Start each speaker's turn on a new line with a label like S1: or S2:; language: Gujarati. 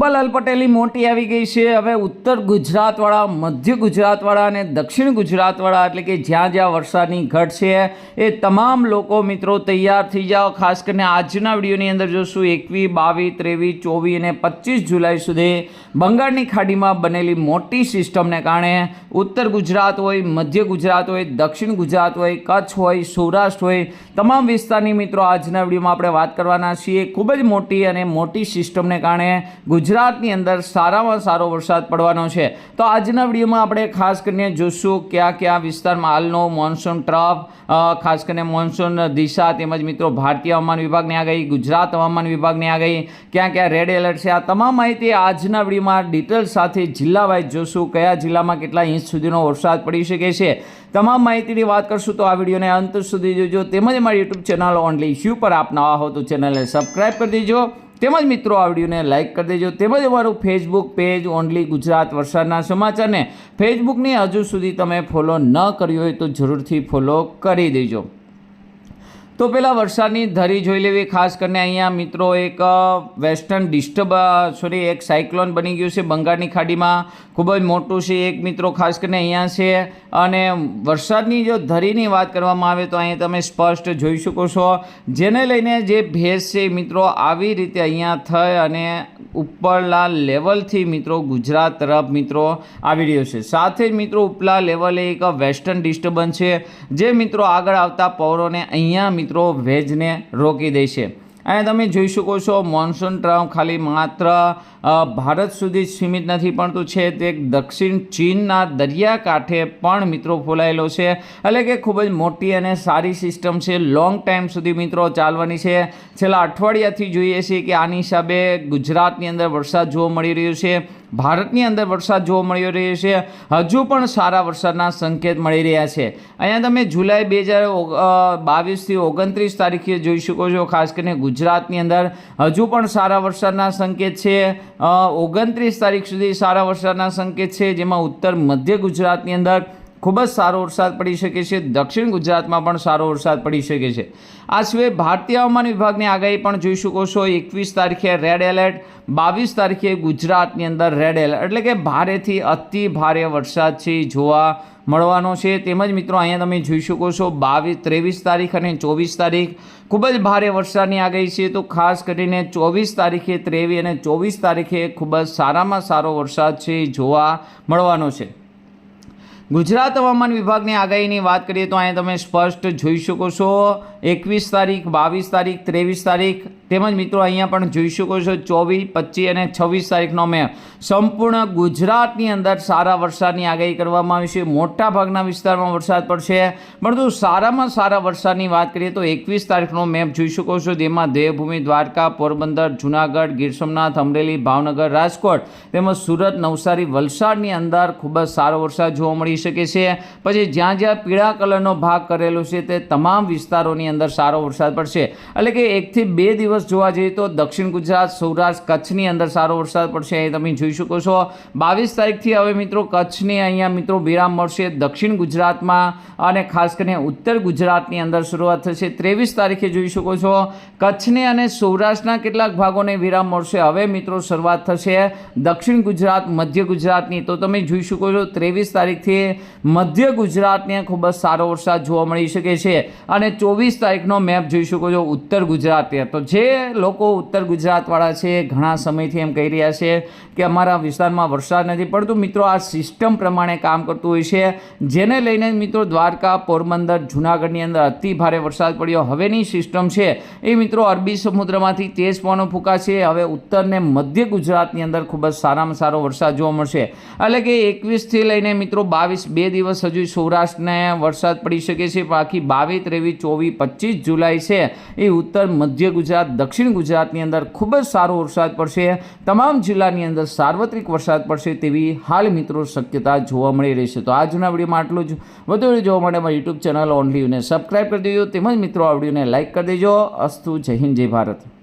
S1: અંબાલાલ પટેલની મોટી આવી ગઈ છે. હવે ઉત્તર ગુજરાતવાળા, મધ્ય ગુજરાતવાળા અને દક્ષિણ ગુજરાતવાળા, એટલે કે જ્યાં જ્યાં વરસાદની ઘટ છે, એ તમામ લોકો મિત્રો તૈયાર થઈ જાઓ. ખાસ કરીને આજના વિડીયોની અંદર જોશું એકવીસ બાવીસ ત્રેવીસ ચોવીસ અને પચીસ જુલાઈ સુધી બંગાળની ખાડીમાં બનેલી મોટી સિસ્ટમને કારણે ઉત્તર ગુજરાત હોય, મધ્ય ગુજરાત હોય, દક્ષિણ ગુજરાત હોય, કચ્છ હોય, સૌરાષ્ટ્ર હોય, તમામ વિસ્તારની મિત્રો આજના વિડીયોમાં આપણે વાત કરવાના છીએ. ખૂબ જ મોટી અને મોટી સિસ્ટમને કારણે ગુજરાતની અંદર સારામાં સારો વરસાદ પડવાનો છે. તો આજના વિડીયોમાં આપણે ખાસ કરીને જોશું કયા કયા વિસ્તારમાં હાલનો મોન્સૂન ટ્રફ ખાસ કરીને મોન્સૂન દિશા તેમજ મિત્રો ભારતીય હવામાન વિભાગની આગાહી ગુજરાત હવામાન વિભાગની આગાહી ક્યાં ક્યાં રેડ એલર્ટ છે, આ તમામ માહિતી આજના વિડીયોમાં ડિટેલ સાથે જિલ્લા વાઇઝ જોશું, કયા જિલ્લામાં કેટલા ઇંચ સુધીનો વરસાદ પડી શકે છે. તમામ માહિતીની વાત કરશું તો આ વિડીયોને અંત સુધી જોજો. તેમજ મારી યુટ્યુબ ચેનલ ઓનલી ઇશ્યુ પર આપ નવા હો તો ચેનલને સબસ્ક્રાઈબ કરી દેજો. તેમજ મિત્રો આ વિડીયોને લાઇક કરી દેજો. તેમજ અમારું ફેસબુક પેજ ઓનલી ગુજરાત વરસાદના સમાચારને ફેસબુકની હજુ સુધી તમે ફોલો ન કર્યો હોય તો જરૂરથી ફોલો કરી દેજો. તો પેલા વરસાદની ધરી જોઈ લેવી, ખાસ કરીને અહીંયા મિત્રો એક વેસ્ટર્ન ડિસ્ટર્બ સોરી એક સાયક્લોન બની ગયું છે બંગાળની ખાડીમાં. ખૂબ જ મોટું છે એક મિત્રો, ખાસ કરીને અહીંયા છે. અને વરસાદની જો ધરીની વાત કરવામાં આવે તો અહીંયા તમે સ્પષ્ટ જોઈ શકો છો. જેને લઈને જે ભેજ છે મિત્રો આવી રીતે અહીંયા થઈ અને ઉપરલા લેવલથી મિત્રો ગુજરાત તરફ મિત્રો આવી રહ્યો છે. સાથે જ મિત્રો ઉપલા લેવલે એક વેસ્ટર્ન ડિસ્ટર્બન્સ છે, જે મિત્રો આગળ આવતા પવનોને અહીંયા મિત્રો ભેજને રોકી દે અહીંયા તમે જોઈ શકો છો, મોન્સૂન ટ્રમ ખાલી માત્ર ભારત સુધી સીમિત નથી, પરંતુ છે તે દક્ષિણ ચીનના દરિયાકાંઠે પણ મિત્રો ફોલાયેલો છે. એટલે કે ખૂબ જ મોટી અને સારી સિસ્ટમ છે. લોંગ ટાઈમ સુધી મિત્રો ચાલવાની છે. છેલ્લા અઠવાડિયાથી જોઈએ છીએ કે આની હિસાબે ગુજરાતની અંદર વરસાદ જોવા મળી રહ્યો છે. ભારતની અંદર વરસાદ જોવા મળી રહ્યો છે. હજુ પણ સારા વરસાદના સંકેત મળી રહ્યા છે. અહીંયા તમે જુલાઈ બે હજાર બાવીસથી ઓગણત્રીસ તારીખે જોઈ શકો છો. ખાસ કરીને ગુજરાતની અંદર હજુ પણ સારા વરસાદના સંકેત છે. ઓગણત્રીસ તારીખ સુધી સારા વરસાદના સંકેત છે, જેમાં ઉત્તર મધ્ય ગુજરાતની અંદર ખૂબ જ સારો વરસાદ પડી શકે છે. દક્ષિણ ગુજરાતમાં પણ સારો વરસાદ પડી શકે છે. આ સિવાય ભારતીય હવામાન વિભાગની આગાહી પણ જોઈ શકો છો. એકવીસ તારીખે રેડ એલર્ટ, બાવીસ તારીખે ગુજરાતની અંદર રેડ એલર્ટ. એટલે કે ભારેથી અતિ ભારે વરસાદ છે જોવા મળવાનો છે. તેમજ મિત્રો, અહીંયા તમે જોઈ શકો છો, બાવીસ, ત્રેવીસ તારીખ અને ચોવીસ તારીખ ખૂબ જ ભારે વરસાદની આગાહી છે. તો ખાસ કરીને ચોવીસ તારીખે ત્રેવીસ અને ચોવીસ તારીખે ખૂબ જ સારામાં સારો વરસાદ છે જોવા મળવાનો છે. ગુજરાત હવામાન વિભાગની આગાહીની વાત કરીએ તો અહીંયા તમે સ્પષ્ટ જોઈ શકો છો. એકવીસ તારીખ, બાવીસ તારીખ, ત્રેવીસ તારીખ તેમજ મિત્રો અહીંયા પણ જોઈ શકો છો ચોવીસ, પચીસ અને છવ્વીસ તારીખનો મેં સંપૂર્ણ ગુજરાતની અંદર સારા વરસાદની આગાહી કરવામાં આવી છે. મોટા ભાગના વિસ્તારમાં વરસાદ પડશે. પરંતુ સારામાં સારા વરસાદની વાત કરીએ તો એકવીસ તારીખનો મેપ જોઈ શકો છો જેમાં દેવભૂમિ, દ્વારકા, પોરબંદર, જુનાગઢ, ગીર સોમનાથ, અમરેલી, ભાવનગર, રાજકોટ તેમજ સુરત, નવસારી વલસાડની અંદર ખૂબ જ સારો વરસાદ જોવા મળી શકે છે. પછી જ્યાં જ્યાં પીળા કલરનો ભાગ કરેલો છે તે તમામ વિસ્તારોની અંદર સારો વરસાદ પડશે. એટલે કે એકથી બે દિવસ જોવા જઈએ તો દક્ષિણ ગુજરાત, સૌરાષ્ટ્ર, કચ્છની અંદર સારો વરસાદ પડશે એ તમે જોઈ શકો છો. બાવીસ તારીખથી હવે મિત્રો કચ્છની અહીંયા મિત્રો વિરામ મળશે દક્ષિણ ગુજરાતમાં અને ખાસ કરીને ઉત્તર ગુજરાતની અંદર શરૂઆત થશે. ત્રેવીસ તારીખે જોઈ શકો છો કચ્છને અને સૌરાષ્ટ્રના કેટલાક ભાગોને વિરામ મળશે. હવે મિત્રો શરૂઆત થશે દક્ષિણ ગુજરાત, મધ્ય ગુજરાતની. તો તમે જોઈ શકો છો ત્રેવીસ તારીખથી મધ્ય ગુજરાતને ખૂબ જ સારો વરસાદ જોવા મળી શકે છે. અને ચોવીસ તારીખનો મેપ જોઈ શકો છો ઉત્તર ગુજરાતે તો જે લોકો ઉત્તર ગુજરાતવાળા છે, ઘણા સમયથી એમ કહી રહ્યા છે કે અમારા વિસ્તારમાં વરસાદ નથી પડતું મિત્રો આ સિસ્ટમ પ્રમાણે કામ કરતું હોય છે. જેને લઈને મિત્રો દ્વારકા, પોરબંદર, જૂનાગઢની અંદર અતિ ભારે વરસાદ પડ્યો. હવેની સિસ્ટમ છે, એ મિત્રો અરબી સમુદ્રમાંથી તેજ પવનો ફૂંકાશે. હવે ઉત્તર ને મધ્ય ગુજરાતની અંદર ખૂબ જ સારામાં સારો વરસાદ જોવા મળશે. એટલે કે એકવીસથી લઈને મિત્રો બાવીસ, બે દિવસ હજુ સૌરાષ્ટ્રને વરસાદ પડી શકે છે. બાકી બાવીસ, ત્રેવીસ, ચોવીસ, પચીસ જુલાઈ છે, એ ઉત્તર મધ્ય ગુજરાત દક્ષિણ ગુજરાતની અંદર ખૂબ જ સારો વરસાદ પડશે. તમામ જિલ્લાની અંદર સાર્વત્રિક વરસાદ પડશે તેવી હાલ મિત્રો શક્યતા જોવા મળી રહી છે. તો આજના વિડીયોમાં આટલું જ. વધુ જોવા માટે મારી યુટ્યુબ ચેનલ ઓનલીને સબસ્ક્રાઈબ કરી દેજો. તેમજ મિત્રો, આ વિડીયોને લાઇક કરી દેજો. અસ્તુ. જય હિન્દ, જય ભારત.